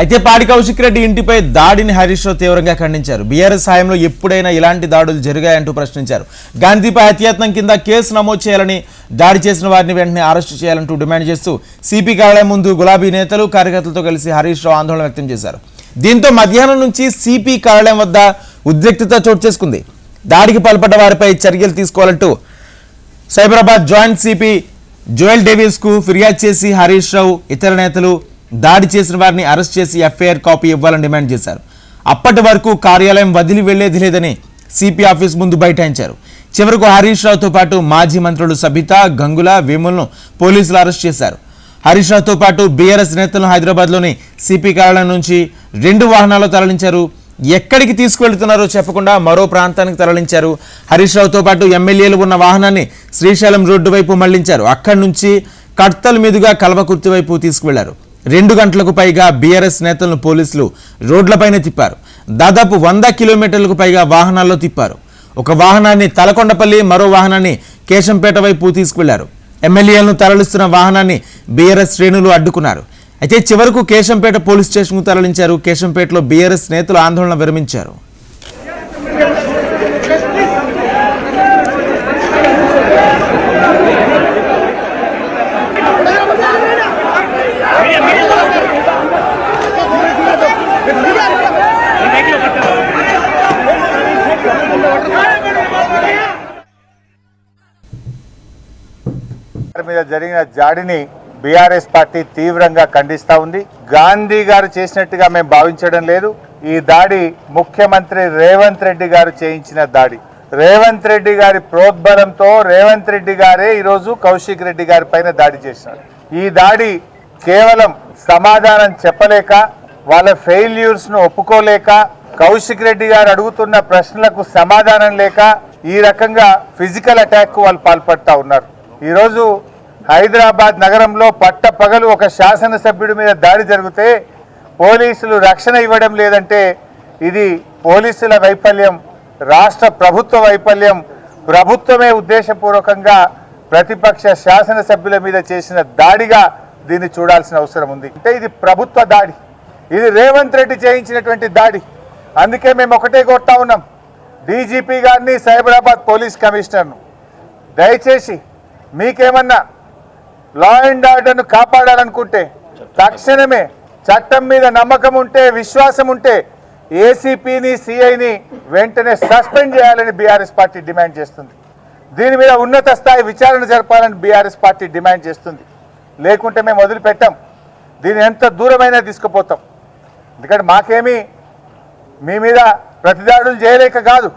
అయితే పాడి కౌశిక్ రెడ్డి ఇంటిపై దాడిని హరీష్ రావు తీవ్రంగా ఖండించారు. బీఆర్ఎస్ సాయంలో ఎప్పుడైనా ఇలాంటి దాడులు జరిగాయంటూ ప్రశ్నించారు. గాంధీపై హత్యాయత్నం కింద కేసు నమోదు చేయాలని దాడి చేసిన వారిని వెంటనే అరెస్టు చేయాలంటూ డిమాండ్ చేస్తూ సిపి కార్యాలయం ముందు గులాబీ నేతలు కార్యకర్తలతో కలిసి హరీష్ రావు ఆందోళన వ్యక్తం చేశారు. దీంతో మధ్యాహ్నం నుంచి సిపి కార్యాలయం వద్ద ఉద్రిక్తత చోటు చేసుకుంది. దాడికి పాల్పడ్డ వారిపై చర్యలు తీసుకోవాలంటూ సైబరాబాద్ జాయింట్ సిపి జోయల్ డేవిస్కు ఫిర్యాదు చేసి హరీష్ రావు ఇతర నేతలు దాడి చేసిన వారిని అరెస్ట్ చేసి ఎఫ్ఐఆర్ కాపీ ఇవ్వాలని డిమాండ్ చేశారు. అప్పటి వరకు కార్యాలయం వదిలి వెళ్ళేది లేదని సిపి ఆఫీస్ ముందు బైఠాయించారు. చివరకు హరీష్ రావుతో పాటు మాజీ మంత్రులు సబిత గంగుల వేములను పోలీసులు అరెస్ట్ చేశారు. హరీష్ రావుతో పాటు బీఆర్ఎస్ నేతలను హైదరాబాద్లోని సిపి కార్యాలయం నుంచి రెండు వాహనాల్లో తరలించారు. ఎక్కడికి తీసుకువెళ్తున్నారో చెప్పకుండా మరో ప్రాంతానికి తరలించారు. హరీష్ రావుతో పాటు ఎమ్మెల్యేలు ఉన్న వాహనాన్ని శ్రీశైలం రోడ్డు వైపు మళ్ళించారు. అక్కడి నుంచి కడ్తల్ మీదుగా కల్వకుర్తి వైపు తీసుకువెళ్ళారు. రెండు గంటలకు పైగా బీఆర్ఎస్ నేతలను పోలీసులు రోడ్లపైనే తిప్పారు. దాదాపు వంద కిలోమీటర్లకు పైగా వాహనాల్లో తిప్పారు. ఒక వాహనాన్ని తలకొండపల్లి మరో వాహనాన్ని కేశంపేట వైపు తీసుకువెళ్ళారు. ఎమ్మెల్యేలను తరలిస్తున్న వాహనాన్ని బీఆర్ఎస్ శ్రేణులు అడ్డుకున్నారు. అయితే చివరకు కేశంపేట పోలీస్ స్టేషన్కు తరలించారు. కేశంపేటలో బీఆర్ఎస్ నేతలు ఆందోళన విరమించారు. మీద జరిగిన జాడిని బీఆర్ఎస్ పార్టీ తీవ్రంగా ఖండిస్తూ ఉంది. గాంధీ గారు చేసినట్టుగా మేము భావించడం లేదు. ఈ దాడి ముఖ్యమంత్రి రేవంత్ రెడ్డి గారు చేయించిన దాడి. రేవంత్ రెడ్డి గారి ప్రోద్బలంతో రేవంత్ రెడ్డి గారే ఈరోజు కౌశిక్ రెడ్డి గారి పైన దాడి చేసినారు ఈ దాడి కేవలం సమాధానం చెప్పలేక వాళ్ళ ఫెయిల్యూర్స్ను ఒప్పుకోలేక కౌశిక్ రెడ్డి గారు అడుగుతున్న ప్రశ్నలకు సమాధానం లేక ఈ రకంగా ఫిజికల్ అటాక్ వాళ్ళు పాల్పడతా ఉన్నారు. ఈరోజు హైదరాబాద్ నగరంలో పట్ట పగలు ఒక శాసనసభ్యుడి మీద దాడి జరిగితే పోలీసులు రక్షణ ఇవ్వడం లేదంటే ఇది పోలీసుల వైఫల్యం రాష్ట్ర ప్రభుత్వ వైఫల్యం. ప్రభుత్వమే ఉద్దేశపూర్వకంగా ప్రతిపక్ష శాసనసభ్యుల మీద చేసిన దాడిగా దీన్ని చూడాల్సిన అవసరం ఉంది. అంటే ఇది ప్రభుత్వ దాడి. ఇది రేవంత్ రెడ్డి చేయించినటువంటి దాడి. అందుకే మేము ఒకటే కొట్టా ఉన్నాం. డీజీపీ గారిని సైబరాబాద్ పోలీస్ కమిషనర్ను. దయచేసి మీకేమన్నా లా అండ్ ఆర్డర్ను కాపాడాలనుకుంటే తక్షణమే చట్టం మీద నమ్మకం ఉంటే విశ్వాసం ఉంటే ఏసీపీని సిఐని వెంటనే సస్పెండ్ చేయాలని బీఆర్ఎస్ పార్టీ డిమాండ్ చేస్తుంది. దీని మీద ఉన్నత స్థాయి విచారణ జరపాలని బీఆర్ఎస్ పార్టీ డిమాండ్ చేస్తుంది. లేకుంటే మేము వదిలిపెట్టాం. దీన్ని ఎంత దూరమైనా తీసుకుపోతాం. ఎందుకంటే మాకేమీ మీ మీద ప్రతిదాడులు చేయలేక కాదు.